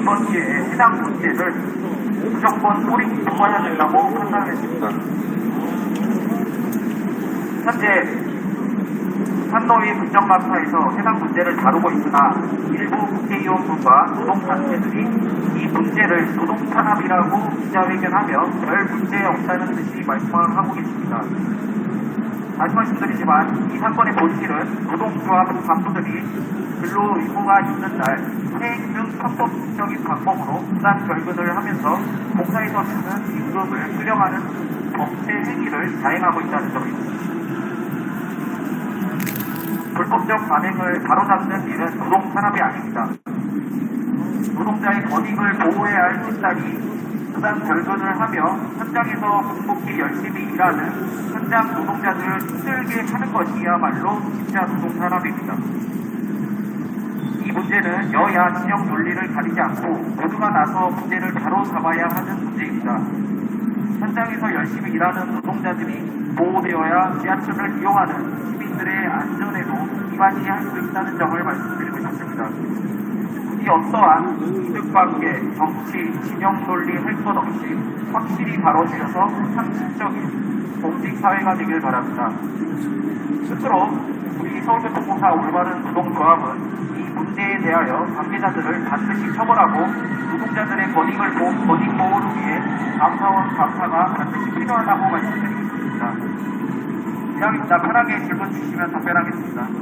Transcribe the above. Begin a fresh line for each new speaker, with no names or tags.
이번 기회에 해당 문제를 무조건 뿌리 뽑아야 된다고 판단했습니다. 현재 산노위 국정감사에서 해당 문제를 다루고 있으나 일부 국회의원분과 노동단체들이 이 문제를 노동탄압이라고 기자회견하며 별 문제 없다는 듯이 말씀하고 계십니다. 다시 말씀드리지만 이 사건의 본질은 노동조합 간부들이 근로 의무가 있는 날 해임 등 편법적인 방법으로 부당 결근을 하면서 공사에서 주는 임금을 수령하는 범죄 행위를 자행하고 있다는 점입니다. 불법적 관행을 바로잡는 일은 노동 산업이 아닙니다. 노동자의 권익을 보호해야 할 집단이 부당 결근을 하며 현장에서 묵묵히 열심히 일하는 현장 노동자들을 힘들게 하는 것이야말로 진짜 노동 산업입니다. 이 문제는 여야 진영 논리를 가리지 않고 모두가 나서 문제를 바로 잡아야 하는 문제입니다. 현장에서 열심히 일하는 노동자들이 보호되어야 지하철을 이용하는 시민들의 안전에도 기반이 할 수 있다는 점을 말씀드리고 싶습니다. 이 어떠한 이득관계, 정치, 진영 논리 할 것 없이 확실히 다뤄주셔서 상식적인 공직사회가 되길 바랍니다. 스스로 우리 서울교통공사 올바른 노동조합은 이 문제에 대하여 관계자들을 반드시 처벌하고 노동자들의 권익을 보, 권익 보호를 위해 감사원 감사가 반드시 필요하다고 말씀드리겠습니다. 이상입니다. 편하게 질문 주시면 답변하겠습니다.